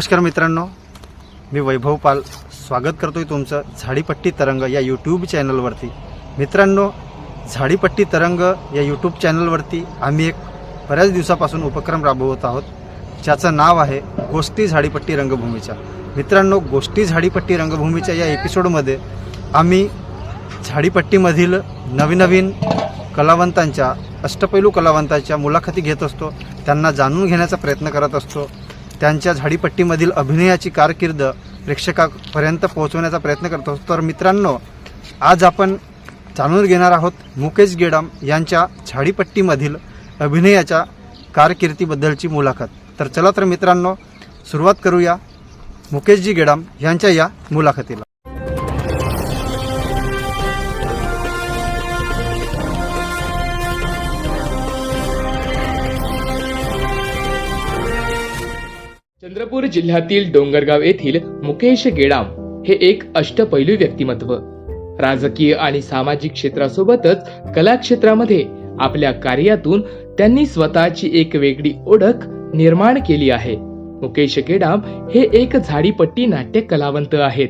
नमस्कार मित्रांनो मी वैभव पाल स्वागत करतोय तुमचं झाडीपट्टी तरंग या यूट्यूब चॅनलवरती. मित्रांनो झाडीपट्टी तरंग या यूट्यूब चॅनलवरती आम्ही एक बऱ्याच दिवसापासून उपक्रम राबवत आहोत ज्याचं नाव आहे गोष्टी झाडीपट्टी रंगभूमीच्या मित्रांनो गोष्टी झाडीपट्टी रंगभूमीच्या या एपिसोडमध्ये आम्ही झाडीपट्टीमधील नवीन नवीन कलावंतांच्या अष्टपैलू कलावंतांच्या मुलाखती घेत असतो. त्यांना जाणून घेण्याचा प्रयत्न करत असतो. त्यांच्या झाडीपट्टीमधील अभिनयाची कारकीर्द प्रेक्षकापर्यंत पोहोचवण्याचा प्रयत्न करतो तर मित्रांनो आज आपण जाणून घेणार आहोत मुकेश गेडाम यांच्या झाडीपट्टीमधील अभिनयाच्या कारकिर्दीबद्दलची मुलाखत. तर चला तर मित्रांनो सुरुवात करूया मुकेशजी गेडाम यांच्या या मुलाखतीला. चंद्रपूर जिल्ह्यातील डोंगरगाव येथील मुकेश गेडाम हे एक अष्टपैलू व्यक्तिमत्व. राजकीय आणि सामाजिक क्षेत्रासोबतच कला क्षेत्रामध्ये आपल्या कार्यातून त्यांनी स्वतःची एक वेगळी ओळख निर्माण केली आहे. मुकेश गेडाम हे एक झाडीपट्टी नाट्य कलावंत आहेत.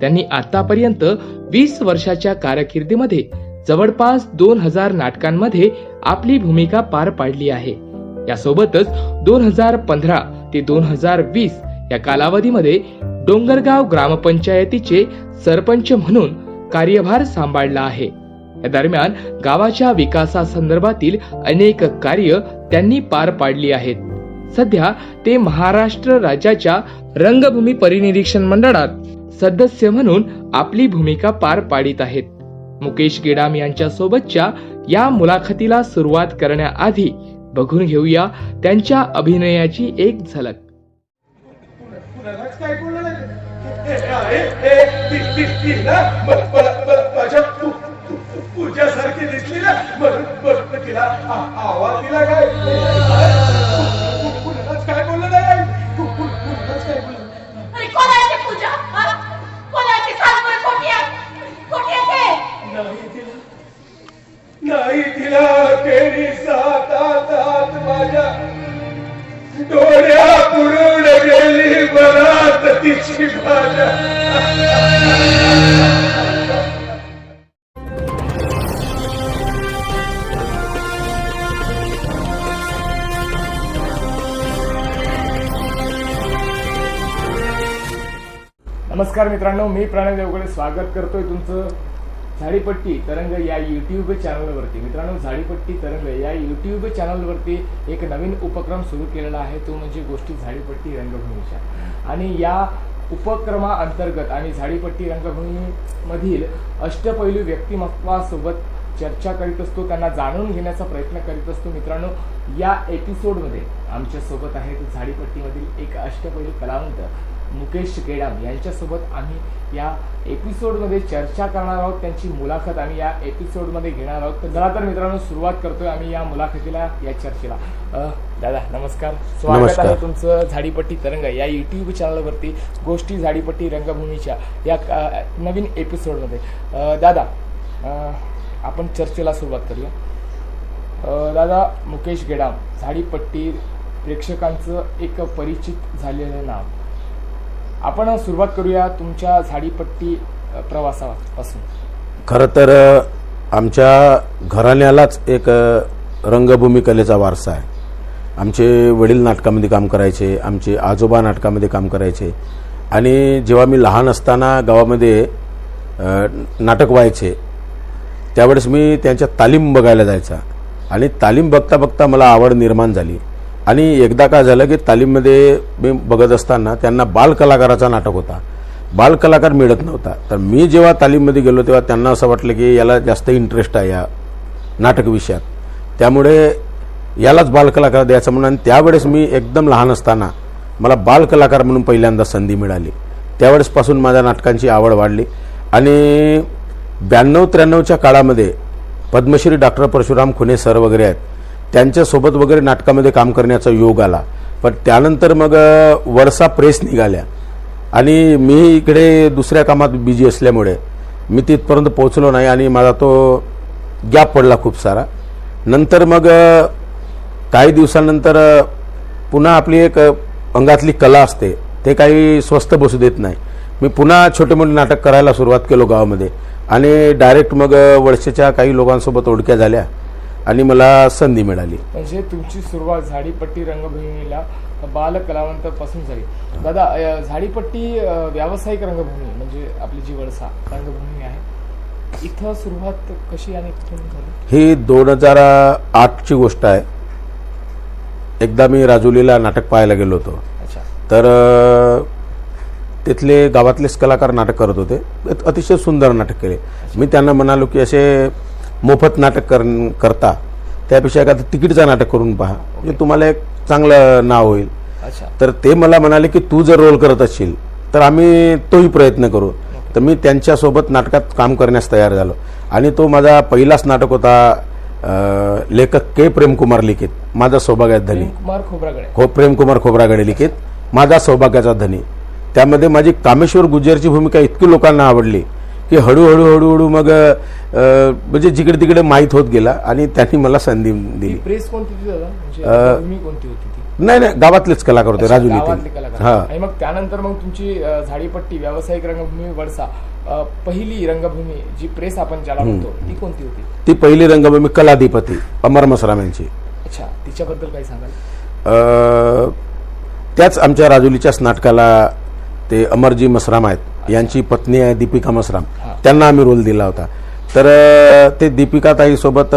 त्यांनी आतापर्यंत वीस वर्षाच्या कारकिर्दीमध्ये जवळपास दोन हजार नाटकांमध्ये आपली भूमिका पार पाडली आहे. यासोबतच दोन हजार पंधरा ते दोन हजार वीस या कालावधीमध्ये डोंगरगाव ग्रामपंचायतीचे सरपंच म्हणून कार्यभार सांभाळला आहे. या दरम्यान गावाच्या विकासासंदर्भातील अनेक कार्य त्यांनी पार पाडली आहेत. सध्या ते महाराष्ट्र राज्याच्या रंगभूमी परिनिरीक्षण मंडळात सदस्य म्हणून आपली भूमिका पार पाडित आहेत. मुकेश गेडाम यांच्या सोबतच्या या मुलाखतीला सुरुवात करण्याआधी बघून घेऊया त्यांच्या अभिनयाची एक झलक. कुणालाच काय बोललं नाही पूजासारखी दिसली ना तिला आवाज दिला काय काय बोललं नाही बोललं नाही. करायची नमस्कार मित्रांनो मी प्रणय देवगडे स्वागत करतोय तुमचं झाडीपट्टी तरंग या युट्यूब चॅनलवरती मित्रांनो झाडीपट्टी तरंग या युट्यूब चॅनलवरती एक नवीन उपक्रम सुरू केलेला आहे. तो म्हणजे गोष्टी झाडीपट्टी रंगभूमीच्या आणि या उपक्रमाअंतर्गत आणि झाडीपट्टी रंगभूमीमधील अष्टपैलू व्यक्तिमत्वासोबत चर्चा करीत असतो त्यांना जाणून घेण्याचा प्रयत्न करीत असतो. मित्रांनो या एपिसोडमध्ये आमच्यासोबत आहेत झाडीपट्टीमधील एक अष्टपैलू कलावंत मुकेश केडाम. यांच्यासोबत आम्ही या एपिसोडमध्ये चर्चा करणार आहोत. त्यांची मुलाखत आम्ही या एपिसोडमध्ये घेणार आहोत. तर जरा तर मित्रांनो सुरुवात करतोय आम्ही या मुलाखतीला या चर्चेला. दादा नमस्कार. स्वागत. आहे तुमचं झाडीपट्टी तरंग या युट्यूब चॅनलवरती गोष्टी झाडीपट्टी रंगभूमीच्या या नवीन एपिसोडमध्ये दादा आपण चर्चेला सुरुवात करूया. दादा मुकेश गेडाम झाडीपट्टी प्रेक्षकांचं एक परिचित झालेलं नाव. आपण सुरुवात करूया तुमच्या झाडीपट्टी प्रवासापासून. खरं तर आमच्या घराण्यालाच एक रंगभूमी कलेचा वारसा आहे. आमचे वडील नाटकामध्ये काम करायचे आमचे आजोबा नाटकामध्ये काम करायचे. आणि जेव्हा मी लहान असताना गावामध्ये नाटक व्हायचे त्यावेळेस मी त्यांच्या तालीम बघायला जायचा. आणि तालीम बघता बघता मला आवड निर्माण झाली. आणि एकदा काय झालं की तालीममध्ये मी बघत असताना त्यांना बालकलाकाराचा नाटक होता. बालकलाकार मिळत नव्हता. तर मी जेव्हा तालीममध्ये गेलो तेव्हा त्यांना असं वाटलं की याला जास्त इंटरेस्ट आहे या नाटक विषयात. त्यामुळे यालाच बालकलाकार द्यायचं म्हणून आणि त्यावेळेस मी एकदम लहान असताना मला बालकलाकार म्हणून पहिल्यांदा संधी मिळाली. त्यावेळेसपासून माझ्या नाटकांची आवड वाढली. आणि ब्याण्णव त्र्याण्णवच्या काळामध्ये पद्मश्री डॉक्टर परशुराम खुने सर वगैरे आहेत त्यांच्यासोबत वगैरे नाटकामध्ये काम करण्याचा योग आला. पण त्यानंतर मग अ, वरसा प्रेस निघाल्या. आणि मी इकडे दुसऱ्या कामात बिझी असल्यामुळे मी तिथपर्यंत पोहोचलो नाही आणि माझा तो गॅप पडला खूप सारा. नंतर मग काही दिवसानंतर पुन्हा आपली एक अंगातली कला असते. ते काही स्वस्त बसू देत नाही. मी पुन्हा छोटे मोठे नाटक करायला सुरुवात केलो गावामध्ये. आणि डायरेक्ट मग वळसेच्या काही लोकांसोबत ओळख्या झाल्या आणि मला संधी मिळाली. म्हणजे तुमची सुरुवात झाडीपट्टी रंगभूमीला बाल कलावंतापासून झाली. दादा झाडीपट्टी व्यावसायिक रंगभूमी म्हणजे आपली जी वळसा रंगभूमी आहे इथं सुरुवात कशी आणि कुठून झाली? ही दोन हजार आठची गोष्ट आहे. एकदा मी राजुलीला नाटक पाहायला गेलो होतो. तर तिथले गावातलेच कलाकार नाटक करत होते. अतिशय सुंदर नाटक केले. मी त्यांना म्हणालो की असे मोफत नाटक कर करता. त्यापेक्षा एखादं तिकीटचं नाटक करून पहा. म्हणजे तुम्हाला एक चांगलं नाव होईल. तर ते मला म्हणाले की तू जर रोल करत असशील तर आम्ही तोही प्रयत्न करू. तर मी त्यांच्यासोबत नाटकात काम करण्यास तयार झालो. आणि तो माझा पहिलाच नाटक होता लेखक के प्रेमकुमार लिखित. माझा सौभाग्यात धनी. कुमार खोबरागडे. खो प्रेमकुमार खोबरागडे लिखित. माझा सौभाग्याचा धनी. त्यामध्ये माझी कामेश्वर गुज्जरची भूमिका इतकी लोकांना आवडली की हळूहळू हळूहळू मग म्हणजे जिकडे तिकडे माहीत होत गेला आणि त्यांनी मला संधी दिली. प्रेस कोणती म्हणजे कोणती होती नाही नाही गावातलेच कलाकार होते राजू हा. आणि मग त्यानंतर मग तुमची झाडीपट्टी व्यावसायिक रंगभूमी वडसा पहिली रंगभूमी जी प्रेस आपण ज्याला म्हणतो ती कोणती होती? ती पहिली रंगभूमी कलाधिपती अमर मसराम यांची. अच्छा तिच्याबद्दल काही सांगाल? त्याच आमच्या राजुलीच्याच नाटकाला ते अमरजी मसराम आहेत. यांची पत्नी आहे दीपिका मसराम. त्यांना आम्ही रोल दिला होता. तर ते दीपिका ताई सोबत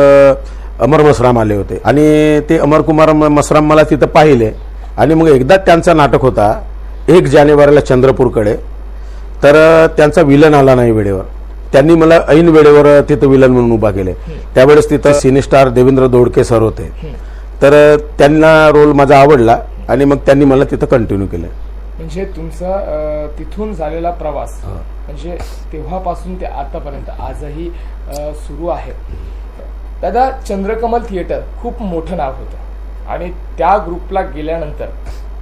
अमर मसराम आले होते. आणि ते अमरकुमार म- मसराम मला तिथं पाहिले. आणि मग एकदा त्यांचा नाटक होता एक जानेवारीला चंद्रपूरकडे. तर त्यांचा विलन आला नाही वेळेवर. त्यांनी मला ऐन वेळेवर तिथं विलन म्हणून उभा केले. त्यावेळेस तिथं सिनेस्टार देवेंद्र दोडके सर होते. तर त्यांना रोल माझा आवडला आणि मग त्यांनी मला तिथं कंटिन्यू केलं. म्हणजे तुमचा तिथून झालेला प्रवास म्हणजे तेव्हापासून ते आतापर्यंत आजही सुरू आहे. दादा चंद्रकमल थिएटर खूप मोठं नाव होतं. आणि त्या ग्रुपला गेल्यानंतर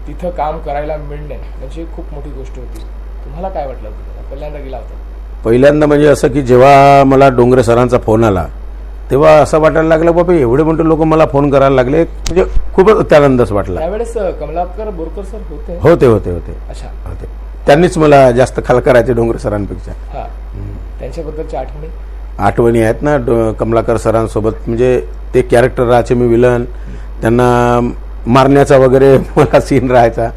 तिथं काम करायला मिळणे म्हणजे खूप मोठी गोष्ट होती. तुम्हाला काय वाटलं? पहिल्यांदा गेला होता. पहिल्यांदा म्हणजे असं की जेव्हा मला डोंगरे सरांचा फोन आला तेव्हा असं वाटायला लागलं बाबा एवढे मोठे लोक मला फोन करायला लागले. म्हणजे खूपच त्यानंदच वाटला. त्यावेळेस कमलाकर बोरकर सर होते? होते होते होते. अच्छा. होते. त्यांनीच मला जास्त खाल करायचे डोंगरे सरांपेक्षा. त्यांच्याबद्दलच्या आठवणी? आठवणी आहेत ना कमलाकर सरांसोबत. म्हणजे ते कॅरेक्टर राहायचे मी विलन. त्यांना मारण्याचा वगैरे मला सीन राहायचा.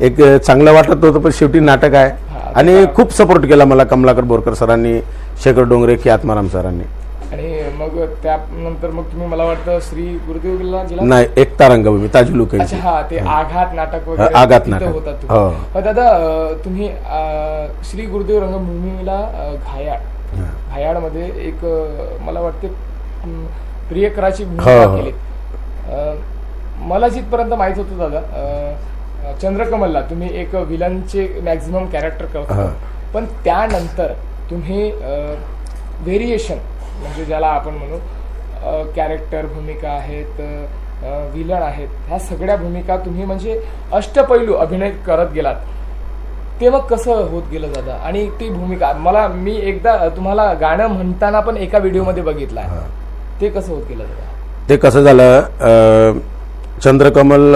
एक चांगलं वाटत होतं पण शेवटी नाटक आहे. आणि खूप सपोर्ट केला मला कमलाकर बोरकर सरांनी शेखर डोंगरे की आत्माराम सरांनी. आणि मग त्यानंतर मग तुम्ही मला वाटतं श्री गुरुदेवला गेला नाही एकता रंगभूमी ताजुलू अच्छा हा ते आघात नाटक वगैरे आघात नाटक. होता हो. दादा तुम्ही श्री गुरुदेव रंगभूमीला अं, घायाळ. घायाळमध्ये एक मला वाटते प्रियकराची भूमिका हो, हो. केली. मला जिथपर्यंत माहीत होतं दादा चंद्रकमलला तुम्ही एक विलनचे मॅक्झिमम कॅरेक्टर करता. पण त्यानंतर तुम्ही व्हेरिएशन म्हणजे ज्याला आपण म्हणू कॅरेक्टर भूमिका आहेत विलन आहेत ह्या सगळ्या भूमिका तुम्ही म्हणजे अष्टपैलू अभिनय करत गेलात. ते मग कसं होत गेलं दादा? आणि ती भूमिका मला मी एकदा तुम्हाला गाणं म्हणताना पण एका व्हिडिओमध्ये बघितलं आहे. ते कसं होत गेलं दादा? ते कसं झालं चंद्रकमल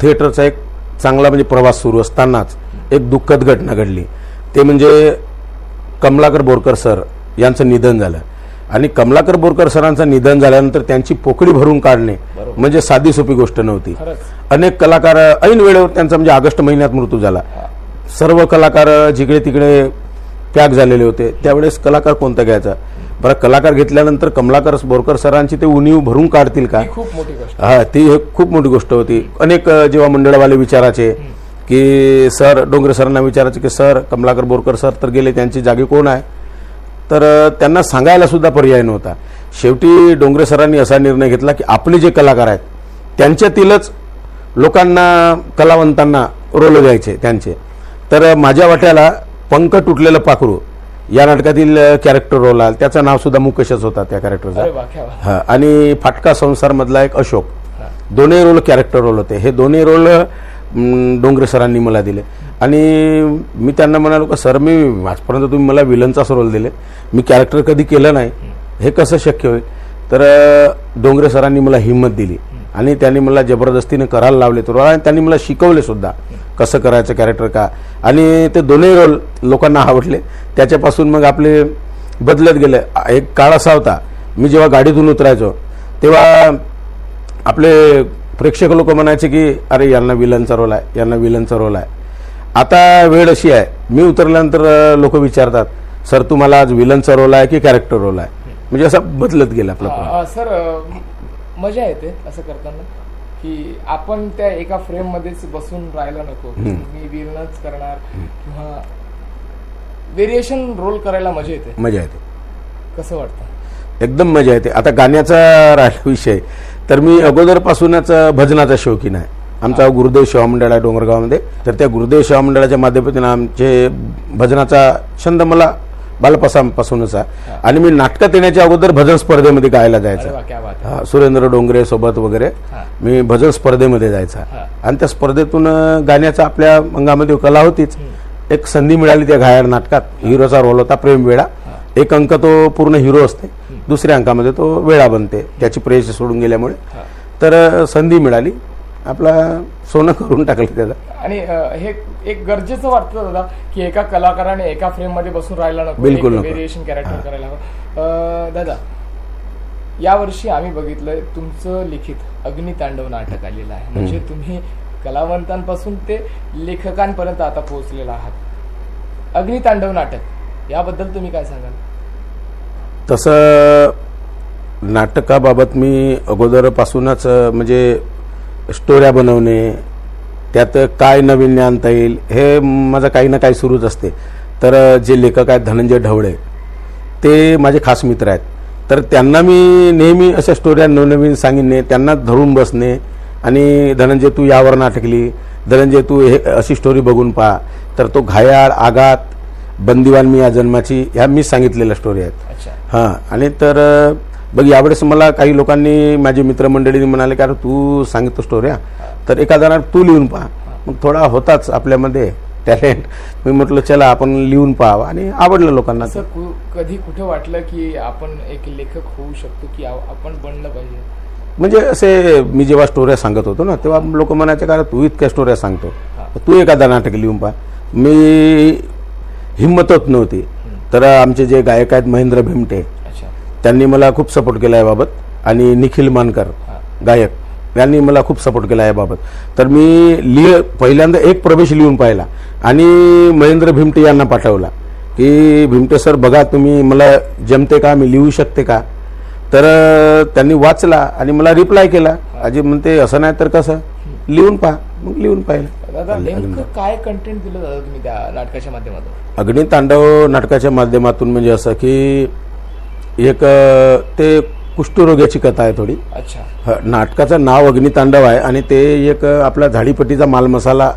थिएटरचा एक चांगला म्हणजे प्रवास सुरू असतानाच एक दुःखद घटना घडली. ते म्हणजे कमलाकर बोरकर सर यांचं निधन झालं. आणि कमलाकर बोरकर सरांचं निधन झाल्यानंतर त्यांची पोकळी भरून काढणे म्हणजे साधी सोपी गोष्ट नव्हती. अनेक कलाकार ऐन वेळेवर त्यांचा म्हणजे ऑगस्ट महिन्यात मृत्यू झाला. सर्व कलाकार जिकडे तिकडे पॅक झालेले होते. त्यावेळेस कलाकार कोणता घ्यायचा? बरं कलाकार घेतल्यानंतर कमलाकर बोरकर सरांची ते उणीव भरून काढतील का? ही खूप मोठी गोष्ट. हा ती एक खूप मोठी गोष्ट होती. अनेक जेव्हा मंडळवाले विचारायचे की सर डोंगरे सरांना विचारायचे की सर कमलाकर बोरकर सर तर गेले त्यांची जागी कोण आहे? तर त्यांना सांगायला सुद्धा पर्याय नव्हता. शेवटी डोंगरे सरांनी असा निर्णय घेतला की आपले जे कलाकार आहेत त्यांच्यातीलच लोकांना कलावंतांना रोल द्यायचे त्यांचे. तर माझ्या वाट्याला पंख तुटलेलं पाखरू या नाटकातील कॅरेक्टर रोल आला. त्याचं नाव सुद्धा मुकेशच होता त्या कॅरेक्टरचा. हा आणि फाटका संसार मधला एक अशोक. दोन्ही रोल कॅरेक्टर रोल होते. हे दोन्ही रोल डोंगरे सरांनी मला दिले. आणि मी त्यांना म्हणालो का सर मी आजपर्यंत तुम्ही मला विलनचाच रोल दिले मी कॅरेक्टर कधी केलं नाही. हे कसं शक्य होईल? तर डोंगरे सरांनी मला हिंमत दिली. आणि त्यांनी मला जबरदस्तीने करायला लावले तो रोल आणि त्यांनी मला शिकवले सुद्धा कसं करायचं कॅरेक्टर का. आणि ते दोन्ही रोल लोकांना आवडले. त्याच्यापासून मग आपले बदलत गेले. एक काळ असा होता मी जेव्हा गाडीतून उतरायचो तेव्हा आपले प्रेक्षक लोक म्हणायचे की अरे यांना विलनचा रोल आहे यांना विलनचा रोल आहे. आता वेळ अशी आहे. मी उतरल्यानंतर लोक विचारतात सर तुम्हाला आज विलनचा रोल आहे की कॅरेक्टर रोल आहे? म्हणजे असं बदलत गेलं आपलं सर मजा येते असं करताना की आपण त्या एका फ्रेम मध्येच बसून राहायला नको. मी विलनच करणार किंवा व्हेरिएशन रोल करायला मजा येते. मजा येते. कसं वाटतं? एकदम मजा येते. आता गाण्याचा राहिला विषय तर मी अगोदरपासूनच भजनाचा शौकीन आहे. आमचा गुरुदेव सेवा मंडळ आहे डोंगरगावमध्ये. तर त्या गुरुदेव सेवा मंडळाच्या माध्यमातून आमचे भजनाचा छंद मला बालपसापासूनच आहे आणि मी नाटकात येण्याच्या अगोदर भजन स्पर्धेमध्ये गायला जायचं. सुरेंद्र डोंगरे सोबत वगैरे. मी भजन स्पर्धेमध्ये जायचा. आणि त्या स्पर्धेतून गाण्याचा आपल्या अंगामध्ये कला होतीच. एक संधी मिळाली त्या घायाळ नाटकात. हिरोचा रोल होता प्रेम वेळा. एक अंक तो पूर्ण हिरो असते. दुसऱ्या अंकामध्ये तो वेळा बनते. त्याची प्रेस सोडून गेल्यामुळे. तर संधी मिळाली. आपला सोनं करून टाकलं त्याला. आणि हे एक गरजेचं वाटतं दादा की एका कलाकाराने एका फ्रेममध्ये बसून राहायला नको बिलकुल. व्हेरिएशन कॅरेक्टर करायला हवं. अ, दादा यावर्षी आम्ही बघितलंय तुमचं लिखित अग्नितांडव नाटक आलेलं आहे. म्हणजे तुम्ही कलावंतांपासून ते लेखकांपर्यंत आता पोहोचलेला आहात. अग्नितांडव नाटक याबद्दल तुम्ही काय सांगाल? तसं नाटकाबाबत मी अगोदरपासूनच म्हणजे स्टोऱ्या बनवणे त्यात काय नवीन्य आणता येईल हे माझं काही ना काही सुरूच असते. तर जे लेखक आहेत धनंजय ढवळे ते माझे खास मित्र आहेत. तर त्यांना मी नेहमी अशा स्टोऱ्या नवनवीन सांगितणे त्यांना धरून बसणे आणि धनंजय तू यावर नाटक लिही धनंजय तू हे अशी स्टोरी बघून पहा तर तो घायाळ आघात बंदिवान मी या जन्माची ह्या मी सांगितलेल्या स्टोरी आहेत. हां आणि तर बघ यावेळेस मला काही लोकांनी माझी मित्रमंडळींनी म्हणाले की अरे तू सांगतो स्टोऱ्या तर एखादा तू लिहून पहा. मग थोडा होताच आपल्यामध्ये टॅलेंट मी म्हटलं चला आपण लिहून पाहावं. आणि आवडलं लोकांना कु- कधी कुठे वाटलं की आपण एक लेखक होऊ शकतो की आपण बनलं पाहिजे? म्हणजे असे मी जेव्हा स्टोऱ्या सांगत होतो ना तेव्हा लोक म्हणायचे का रे तू इतक्या स्टोऱ्या सांगतो. तू एखादा नाटक लिहून पहा. मी हिंमतच नव्हती. तर आमचे जे गायक आहेत महेंद्र भिमटे त्यांनी मला खूप सपोर्ट केला याबाबत. आणि निखिल मानकर गायक यांनी मला खूप सपोर्ट केला याबाबत. तर मी लिह पहिल्यांदा एक प्रवेश लिहून पाहिला. आणि महेंद्र भिमटे यांना पाठवला. की भिमटे सर बघा तुम्ही मला जमते का? मी लिहू शकते का? तर त्यांनी वाचला आणि मला रिप्लाय केला. अजय म्हणते असं नाही तर कसं? लिहून पहा. मग लिहून पाहिलं. काय कंटेंट दिलं तुम्ही त्या नाटकाच्या माध्यमातून? अग्नितांडव नाटकाच्या माध्यमातून म्हणजे असं की एक ते कुष्ठरोग्याची कथा आहे थोडी. अच्छा. नाटकाचं नाव अग्नितांडव आहे आणि ते एक आपला झाडीपट्टीचा माल मसाला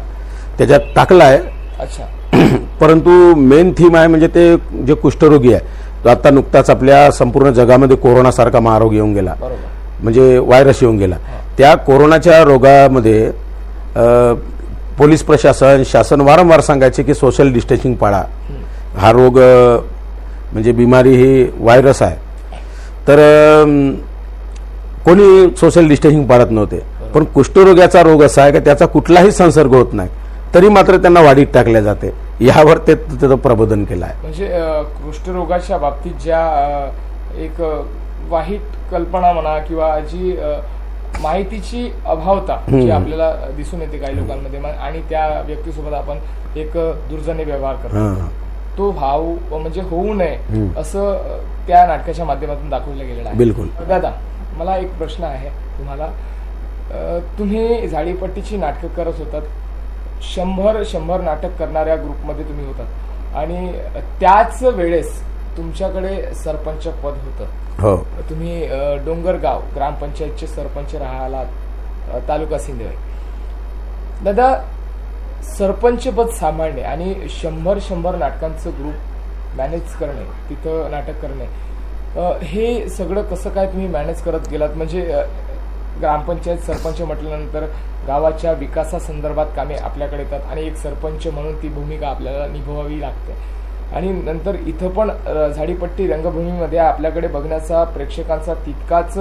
त्याच्यात टाकला आहे. अच्छा. परंतु मेन थीम आहे म्हणजे ते जे कुष्ठरोगी आहे तो आता नुकताच आपल्या संपूर्ण जगामध्ये कोरोनासारखा महारोग येऊन गेला. म्हणजे व्हायरस येऊन गेला. त्या कोरोनाच्या रोगामध्ये पोलीस प्रशासन शासन वारंवार सांगायचे की सोशल डिस्टन्सिंग पाळा. हा रोग म्हणजे बिमारी ही व्हायरस आहे. तर कोणी सोशल डिस्टन्सिंग पाळत नव्हते. पण कुष्ठरोगाचा रोग असा आहे की त्याचा कुठलाही संसर्ग होत नाही. तरी मात्र त्यांना वाढीत टाकल्या जाते. यावर ते त्याचं प्रबोधन केलं आहे. म्हणजे कुष्ठरोगाच्या बाबतीत ज्या एक वाईट कल्पना म्हणा किंवा जी माहितीची अभावता जी आपल्याला दिसून येते काही लोकांमध्ये आणि त्या व्यक्तीसोबत आपण एक अ, दुर्जन्य व्यवहार करतो. तो भाव म्हणजे होऊ नये असं त्या नाटकाच्या माध्यमातून दाखवलं गेलेलं आहे. बिलकुल. दादा मला एक प्रश्न आहे तुम्हाला. तुम्ही झाडीपट्टीची नाटकं करत होतात. शंभर शंभर नाटक करणाऱ्या ग्रुपमध्ये तुम्ही होतात. आणि त्याच वेळेस तुमच्याकडे सरपंच पद होतं. हो. तुम्ही डोंगरगाव ग्रामपंचायतचे सरपंच राहिलात तालुका सिंधवे. दादा सरपंचपद सांभाळणे आणि शंभर शंभर नाटकांचं ग्रुप मॅनेज करणे तिथं नाटक करणे हे सगळं कसं काय तुम्ही मॅनेज करत गेलात? म्हणजे ग्रामपंचायत सरपंच म्हटल्यानंतर गावाच्या विकासासंदर्भात कामे आपल्याकडे येतात आणि एक सरपंच म्हणून ती भूमिका आपल्याला निभवावी लागते. आणि नंतर इथं पण झाडीपट्टी रंगभूमीमध्ये आपल्याकडे बघण्याचा प्रेक्षकांचा तितकाच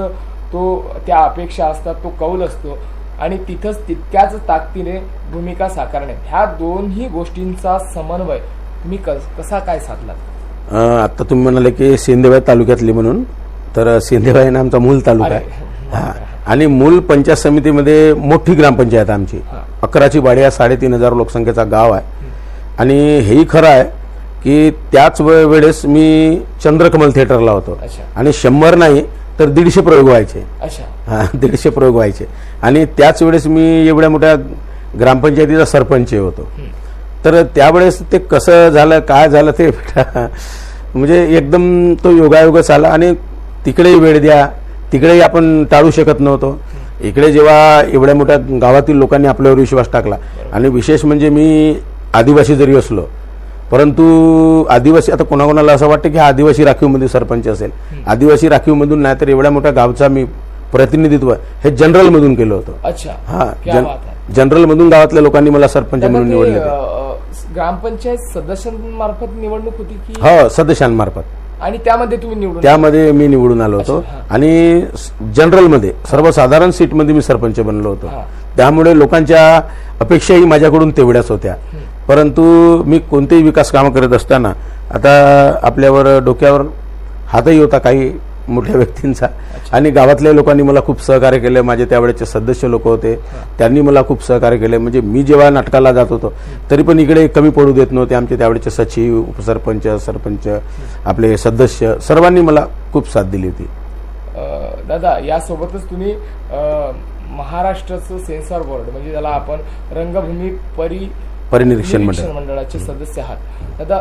तो त्या अपेक्षा असतात तो कौल असतो. आणि तिथंच तितक्याच ताकदीने भूमिका साकारणे ह्या दोन्ही गोष्टींचा समन्वय तुम्ही कस- कसा काय साधलात अं, आता तुम्ही म्हणाले की सेंदेबाई तालुक्यातली म्हणून तर सेंदेबाई ना आमचा मूल तालुका. आहे हा. आणि मूल पंचायत समितीमध्ये मोठी ग्रामपंचायत आहे आमची हा. अकराची बाडी आहे साडेतीन हजार लोकसंख्येचा गाव आहे आणि हेही खरं आहे की त्याच वेळेस मी चंद्रकमल थिएटरला होतो. आणि शंभर नाही तर दीडशे प्रयोग व्हायचे. अच्छा. हा दीडशे प्रयोग व्हायचे. आणि त्याच वेळेस मी एवढ्या मोठ्या ग्रामपंचायतीचा सरपंच होतो. तर त्यावेळेस ते कसं झालं काय झालं ते म्हणजे एकदम तो योगायोगच आला आणि तिकडेही वेळ द्या तिकडेही आपण टाळू शकत नव्हतो. इकडे जेव्हा एवढ्या मोठ्या गावातील लोकांनी आपल्यावर विश्वास टाकला आणि विशेष म्हणजे मी आदिवासी जरी असलो परंतु आदिवासी आता कोणाकोणाला असं वाटतं की हा आदिवासी राखीवमध्ये सरपंच असेल. आदिवासी राखीवमधून नाही तर एवढ्या मोठ्या गावचा मी प्रतिनिधित्व हे जनरलमधून केलं होतं. अच्छा. हा जन-. जनरलमधून गावातल्या लोकांनी मला सरपंच म्हणून निवडले ग्रामपंचायत सदस्यांमार्फत निवडणूक होती की? हो सदस्यांमार्फत. आणि त्यामध्ये तुम्ही निवडून त्यामध्ये मी निवडून आलो होतो. आणि जनरलमध्ये सर्वसाधारण सीटमध्ये मी सरपंच बनलो होतो. त्यामुळे लोकांच्या अपेक्षाही माझ्याकडून तेवढ्याच होत्या. परंतु मी कोणतेही विकास कामं करत असताना आता आपल्यावर डोक्यावर हातही होता काही मोठ्या व्यक्तींचा. आणि गावातल्या लोकांनी मला खूप सहकार्य केले. माझे त्यावेळेचे सदस्य लोक होते. त्यांनी मला खूप सहकार्य केले. म्हणजे मी जेव्हा नाटकाला जात होतो तरी पण इकडे कमी पडू देत नव्हते. आमचे त्यावेळेचे सचिव उपसरपंच सरपंच आपले सदस्य सर्वांनी मला खूप साथ दिली होती. दादा यासोबतच तुम्ही महाराष्ट्राचं सेन्सॉर बोर्ड म्हणजे ज्याला आपण रंगभूमी परि परिनिरीक्षण मंडळ. निरीक्षण मंडळाचे सदस्य आहात. दादा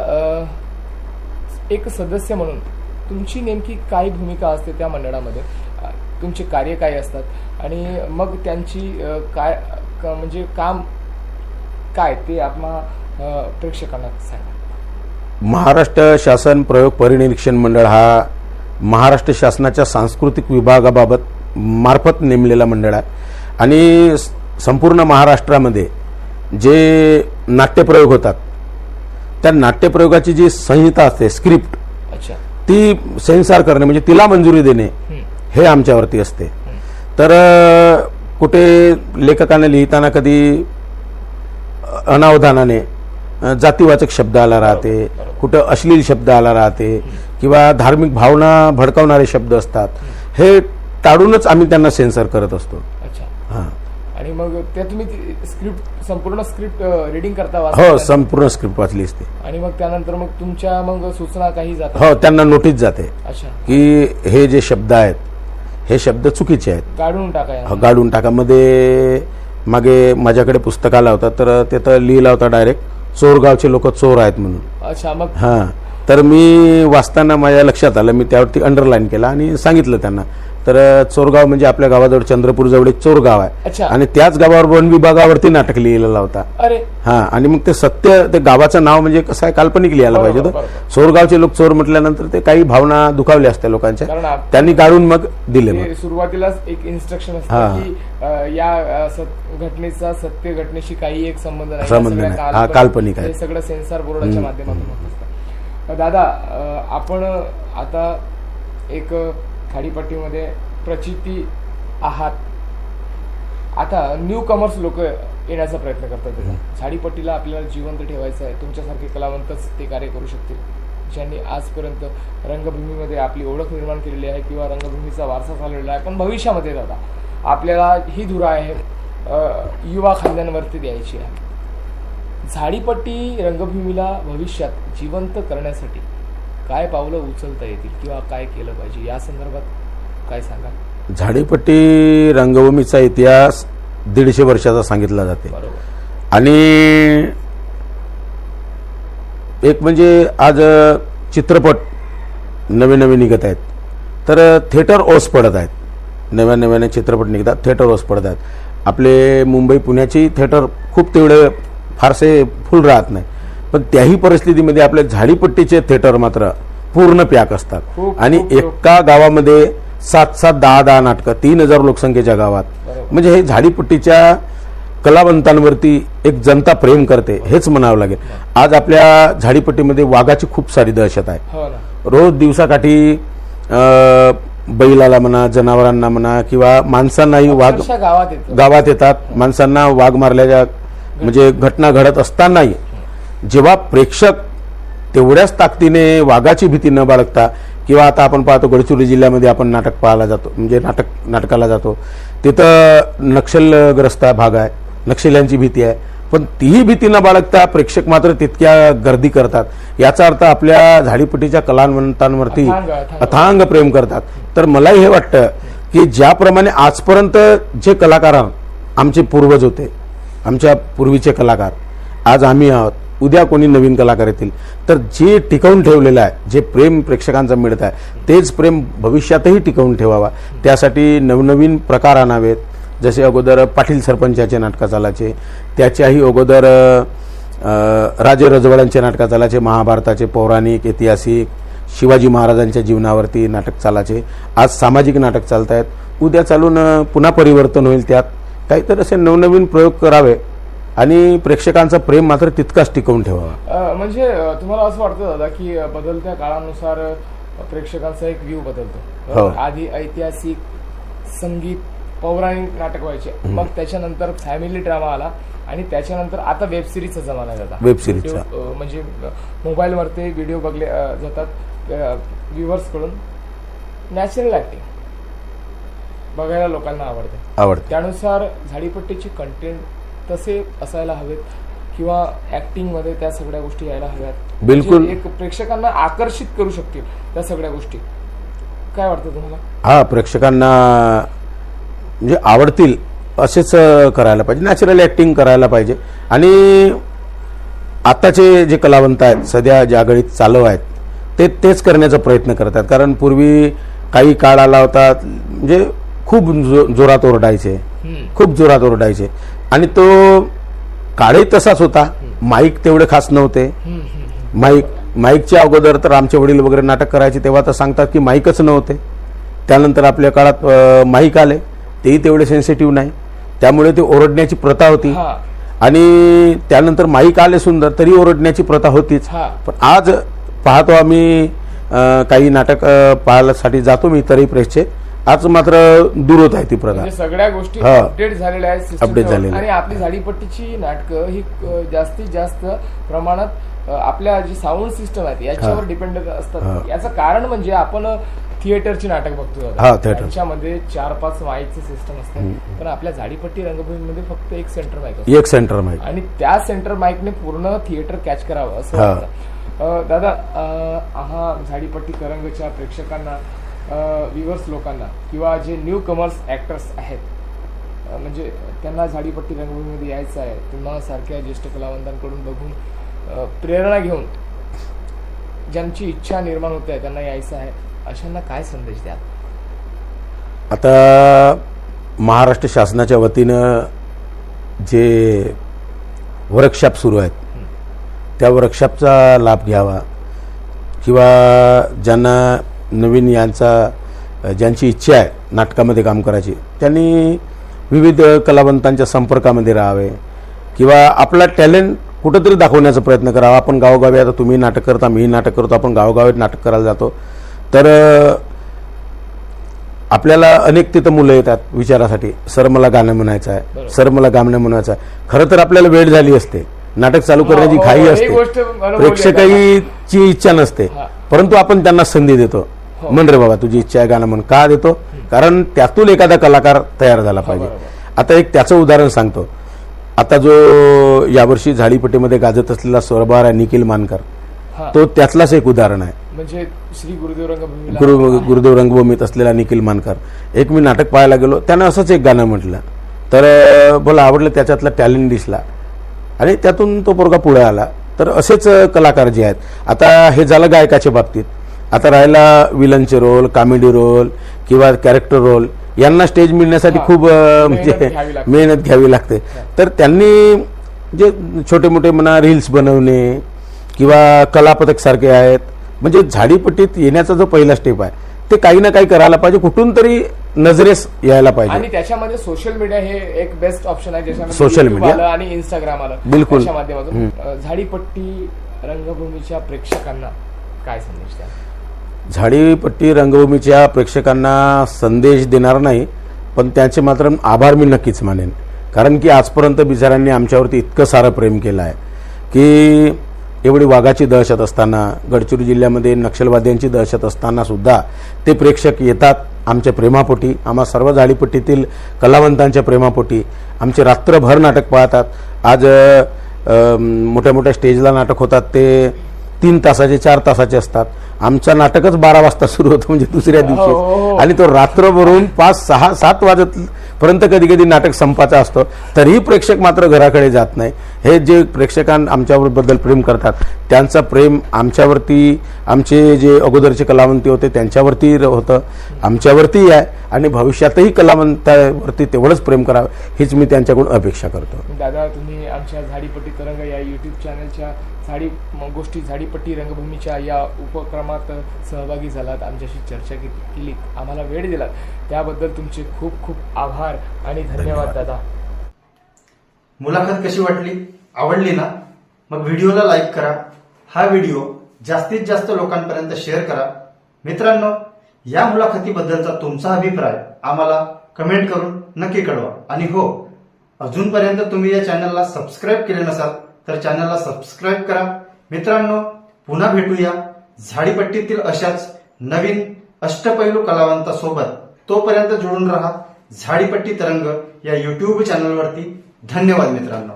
एक सदस्य म्हणून तुमची नेमकी काय भूमिका असते त्या मंडळामध्ये? तुमचे कार्य काय असतात? आणि मग त्यांची काय क- म्हणजे काम काय ते आपल्या अ, प्रेक्षकांना सांगा. महाराष्ट्र शासन प्रयोग परिनिरीक्षण मंडळ हा महाराष्ट्र शासनाच्या सांस्कृतिक विभागाबाबत मार्फत नेमलेला मंडळ आहे. आणि संपूर्ण महाराष्ट्रामध्ये जे नाट्यप्रयोग होतात. त्या नाट्यप्रयोगाची जी संहिता असते स्क्रिप्ट अच्छा. ती सेन्सॉर करणे म्हणजे तिला मंजुरी देणे हं. आमच्यावरती असते. तर कुठे लेखकाने लिहिताना कधी अनावधानाने जातीवाचक शब्द आला राहते कुठं अश्लील शब्द आला राहते किंवा धार्मिक भावना भडकावणारे शब्द असतात हे टाळूनच आम्ही त्यांना सेन्सर करत असतो. आणि मग ते तुम्ही स्क्रिप्ट संपूर्ण स्क्रिप्ट रिडिंग करता हो वाचता? संपूर्ण स्क्रिप्ट वाचली असते. आणि मग त्यानंतर मग तुमच्या मग सूचना काही जातात? हो त्यांना नोटीस जाते अच्छा. की हे जे शब्द आहेत हे शब्द चुकीचे आहेत. काढून टाका यांना. गाडून टाका. मध्ये मागे माझ्याकडे पुस्तक आला होता तर तिथं लिहिला होता डायरेक्ट चोरगावचे लोक चोर आहेत म्हणून. अच्छा मग हा तर मी वाचताना माझ्या लक्षात आलं मी त्यावरती अंडरलाईन केला आणि सांगितलं त्यांना तर चोरगाव म्हणजे आपल्या गावाजवळ चंद्रपूर जवळ एक चोरगाव आहे. अच्छा. आणि त्याच गावावर वन विभागावरती नाटक लिहिलेला होता. अरे. हा आणि मग ते सत्य ते गावाचं नाव म्हणजे कसं आहे काल्पनिक लिहायला पाहिजे. चोरगावचे लोक चोर म्हटल्यानंतर ते काही भावना दुखावल्या असत्या लोकांच्या. त्यांनी काढून मग दिले मग. सुरुवातीलाच एक इन्स्ट्रक्शन या घटनेचा सत्य घटनेशी काही एक संबंध संबंध नाही. हा, काल्पनिक आहे. सगळं सेन्सॉर बोर्डाच्या माध्यमातून दादा आपण आता एक खाडीपट्टीमध्ये प्रचिती आहात. आता न्यू कमर्स लोक येण्याचा प्रयत्न करतात झाडीपट्टीला आपल्याला जिवंत ठेवायचं आहे. तुमच्यासारखे कलावंतच ते कार्य करू शकतील. ज्यांनी आजपर्यंत रंगभूमीमध्ये आपली ओळख निर्माण केलेली आहे किंवा रंगभूमीचा वारसा चाललेला आहे. पण भविष्यामध्ये दादा आपल्याला ही धुरा आहे. युवा खांद्यांवरती द्यायची आहे. झाडीपट्टी रंगभूमीला भविष्यात जिवंत करण्यासाठी काय पावलं उचलता येतील किंवा काय केलं पाहिजे? या संदर्भात काय सांगा झाडीपट्टी रंगभूमीचा इतिहास दीडशे वर्षाचा सांगितला जाते. आणि एक म्हणजे आज चित्रपट नवे नवे निघत आहेत. तर थिएटर ओस पडत आहेत. नव्या नव्याने चित्रपट निघतात थिएटर ओस पडत आहेत. आपले मुंबई पुण्याची थिएटर खूप तेवढे फारसे फुल राहत नाही. पण त्याही परिस्थितीमध्ये आपल्या झाडीपट्टीचे थिएटर मात्र पूर्ण पॅक असतात. आणि एका गावामध्ये सात सात दहा दहा नाटकं तीन हजार लोकसंख्येच्या गावात. म्हणजे हे झाडीपट्टीच्या कलावंतांवरती एक जनता प्रेम करते हेच म्हणावं लागेल. आज आपल्या झाडीपट्टीमध्ये वाघाची खूप सारी दहशत आहे. हो रोज दिवसाकाठी बैलाला म्हणा जनावरांना म्हणा किंवा माणसांनाही वाघ गावात येतात. माणसांना वाघ मारल्याच्या म्हणजे घटना घडत असतानाही जेव्हा प्रेक्षक तेवढ्याच ताकदीने वाघाची भीती न बाळगता किंवा आता आपण पाहतो गडचिरोली जिल्ह्यामध्ये आपण नाटक पाहायला जातो म्हणजे नाटक नाटकाला जातो तिथं नक्षलग्रस्त भाग आहे नक्षल्यांची भीती आहे. पण तीही भीती न बाळगता प्रेक्षक मात्र तितक्या गर्दी करतात. याचा अर्थ आपल्या झाडीपट्टीच्या कलावंतांवरती अथांग, प्रेम करतात. तर मलाही हे वाटतं की ज्याप्रमाणे आजपर्यंत जे कलाकार आमचे पूर्वज होते आमच्या पूर्वीचे कलाकार आज आम्ही आहोत. उद्या कोणी नवीन कलाकार येतील. तर जे टिकवून ठेवलेलं आहे जे प्रेम प्रेक्षकांचं मिळत आहे तेच प्रेम भविष्यातही टिकवून ठेवावा. त्यासाठी नवनवीन प्रकार आणावेत. जसे अगोदर पाटील सरपंचाचे नाटकं चालायचे त्याच्याही अगोदर राजे रजवाड्यांचे नाटकं चालायचे महाभारताचे पौराणिक ऐतिहासिक शिवाजी महाराजांच्या जीवनावरती नाटक चालायचे. आज सामाजिक नाटक चालत आहेत उद्या चालून पुन्हा परिवर्तन होईल त्यात. काहीतरी असे नवनवीन प्रयोग करावे. आणि प्रेक्षकांचा प्रेम मात्र तितकाच टिकवून ठेवावा. म्हणजे तुम्हाला असं वाटतं दादा की बदलत्या काळानुसार प्रेक्षकांचा एक व्ह्यू बदलतो. हो. आधी ऐतिहासिक संगीत पौराणिक नाटक व्हायचे. मग त्याच्यानंतर फॅमिली ड्रामा आला आणि त्याच्यानंतर आता वेब सिरीजचा जमाना आता वेब अ, म्हणजे मोबाईलवर ते व्हिडिओ बघले जातात व्ह्युअर्सकडून. नॅचरल ऍक्टिंग बघायला लोकांना आवडते. आवडते. त्यानुसार झाडीपट्टीचे कंटेंट तसे असायला हवेत किंवा ऍक्टिंगमध्ये त्या सगळ्या गोष्टी यायला हव्यात? बिलकुल. एक प्रेक्षकांना आकर्षित करू शकतील त्या सगळ्या गोष्टी. काय वाटतं तुम्हाला? हा प्रेक्षकांना म्हणजे आवडतील असेच करायला पाहिजे. नॅचरल ॲक्टिंग करायला पाहिजे. आणि आताचे जे कलावंत आहेत सध्या ज्या गळीत चालू आहेत ते तेच करण्याचा प्रयत्न करतात. कारण पूर्वी काही काळ आला होता म्हणजे खूप जो जोरात ओरडायचे. खूप जोरात ओरडायचे. आणि तो काळही तसाच होता. माईक तेवढे खास नव्हते. माईक माईकच्या अगोदर तर आमचे वडील वगैरे नाटक करायचे तेव्हा तर सांगतात की माईकच नव्हते. त्यानंतर आपल्या काळात माईक आले. तेही तेवढे सेन्सिटिव्ह नाही. त्यामुळे ती ओरडण्याची प्रथा होती. आणि त्यानंतर माईक आले सुंदर तरी ओरडण्याची प्रथा होतीच. पण आज पाहतो आम्ही काही नाटक अ, पाहायसाठी जातो मी तरी प्रेसचे. आज मात्र दूर होत आहे ती प्रथा म्हणजे सगळ्या गोष्टी हा. अपडेट झालेल्या आहेत system Update वर. झालेल्या आणि आपली झाडीपट्टीची नाटकं ही अ, जास्तीत जास्त प्रमाणात अ, आपल्या जी साऊंड सिस्टम आहे याच्यावर. डिपेंडेंट हा. असतात याचं कारण म्हणजे आपण थिएटरची नाटक बघतो. हा, theater. त्यांच्यामध्ये चार पाच माईकचे सिस्टम असतात पण आपल्या झाडीपट्टी रंगभूमीमध्ये फक्त एक सेंटर माईक असतं एक सेंटर माईक आणि त्या सेंटर माईकने पूर्ण थिएटर कॅच करावं असं हा. वाटतं अं, दादा अं, हा झाडीपट्टी तरंगच्या प्रेक्षकांना व्ह्युअर्स लोकांना किंवा जे न्यू कमर्स ऍक्टर्स आहेत. म्हणजे त्यांना झाडीपट्टी रंगभूमीमध्ये यायचं आहे. तुम्हा सारख्या ज्येष्ठ कलावंतांकडून बघून प्रेरणा घेऊन ज्यांची इच्छा निर्माण होते त्यांना यायचं आहे. अशांना काय संदेश द्याल? आता महाराष्ट्र शासनाच्या वतीनं जे वर्कशॉप सुरू आहेत त्या वर्कशॉपचा लाभ घ्यावा. किंवा ज्यांना नवीन यांचा ज्यांची इच्छा आहे नाटकामध्ये काम करायची त्यांनी विविध कलावंतांच्या संपर्कामध्ये राहावे किंवा आपला टॅलेंट कुठंतरी दाखवण्याचा प्रयत्न करावा. आपण गावोगावी आता तुम्ही नाटक करता मीही नाटक करतो आपण गावोगावी नाटक करायला जातो. तर आपल्याला अनेक तिथं मुलं येतात विचारासाठी. सर मला गाणं म्हणायचं आहे. सर मला गाणं म्हणायचं आहे. खरं तर आपल्याला वेळ झाली असते. नाटक चालू करण्याची हो, घाई ही असते. प्रेक्षकाची इच्छा नसते. हा. परंतु आपण त्यांना संधी देतो. म्हण रे बाबा तुझी इच्छा आहे गाणं म्हण का देतो? कारण त्यातून एखादा कलाकार तयार झाला पाहिजे. आता एक त्याचं उदाहरण सांगतो. आता जो यावर्षी झाडीपट्टीमध्ये गाजत असलेला स्वरभार आहे निखिल मानकर हा. तो त्यातलाच एक उदाहरण आहे. म्हणजे श्री गुरुदेव गुरुदेव रंगभूमीत असलेला निखिल मानकर. एक मी नाटक पाहायला गेलो त्यानं असंच एक गाणं म्हटलं. तर मला आवडलं त्याच्यातला टॅलेंट दिसला. आणि त्यातून तो पोरगा पुढे आला. तर असेच कलाकार जे आहेत. आता हे झालं गायकाच्या बाबतीत. आता राहिला विलनचे रोल कॉमेडी रोल किंवा कॅरेक्टर रोल यांना स्टेज मिळण्यासाठी. खूप म्हणजे. मेहनत घ्यावी लागते तर त्यांनी जे छोटे मोठे म्हणा रील्स बनवणे किंवा कलापथक सारखे आहेत म्हणजे झाडीपट्टीत येण्याचा जो पहिला स्टेप आहे ते काही ना काही करायला पाहिजे कुठून तरी नजरेस यायला पाहिजे आणि त्याच्यामध्ये सोशल मीडिया हे एक बेस्ट ऑप्शन आहे ज्याच्यामध्ये media. आलं आणि इंस्टाग्राम आलं बिलकुल. माध्यमातून झाडीपट्टी रंगभूमीच्या प्रेक्षकांना काय संदेश द्या झाडीपट्टी रंगभूमीच्या प्रेक्षकांना संदेश देणार नाही पण त्याचे मात्र आभार मी नक्कीच मानेन. कारण की आजपर्यंत बिचाऱ्यांनी आमच्यावरती इतकं सारं प्रेम केलं आहे की एवढी वाघाची दहशत असताना गडचिरोली जिल्ह्यामध्ये नक्षलवाद्यांची दहशत असताना सुद्धा ते प्रेक्षक येतात आमच्या प्रेमापोटी आम्हा सर्व झाडीपट्टीतील कलावंतांच्या प्रेमापोटी. आमचे रात्रभर नाटक पाहतात. आज मोठ्या मोठ्या स्टेजला नाटक होतात. ते तीन तासाचे चार तासाचे असतात. आमचं नाटकच बारा वाजता सुरू होतं म्हणजे दुसऱ्या दिवशी. आणि तो रात्रभरून पाच सहा सात वाजत पर्यंत कधी कधी नाटक संपाचा असतो. तरीही प्रेक्षक मात्र घराकडे जात नाही. हे जे प्रेक्षकां आमच्याबद्दल प्रेम करतात त्यांचं प्रेम आमच्यावरती आमचे जे अगोदरचे कलावंती होते त्यांच्यावरती होतं. आमच्यावरती आहे आणि भविष्यातही कलावंतावरती तेवढंच प्रेम करावं हीच मी त्यांच्याकडून अपेक्षा करतो. दादा तुम्ही आमच्या झाडीपट्टी तरंग या युट्यूब चॅनलच्या झाडी गोष्टी झाडीपट्टी रंगभूमीच्या या उपक्रमात सहभागी झालात आमच्याशी चर्चा के- केली आम्हाला वेळ दिलात. त्याबद्दल तुमचे खूप खूप आभार आणि धन्यवाद. दादा. मुलाखत कशी वाटली? आवडली ना? मग व्हिडिओला लाईक करा. हा व्हिडिओ जास्तीत जास्त लोकांपर्यंत शेअर करा. मित्रांनो या मुलाखतीबद्दलचा तुमचा अभिप्राय आम्हाला कमेंट करून नक्की कळवा. आणि हो अजूनपर्यंत तुम्ही या चॅनलला सबस्क्राईब केले नसाल तर चॅनलला सबस्क्राईब करा. मित्रांनो पुन्हा भेटूया. झाडीपट्टीतील अशाच नवीन अष्टपैलू कलावंतासोबत तोपर्यंत जोडून राहा झाडीपट्टी तरंग या युट्यूब चॅनलवरती धन्यवाद मित्रांनो.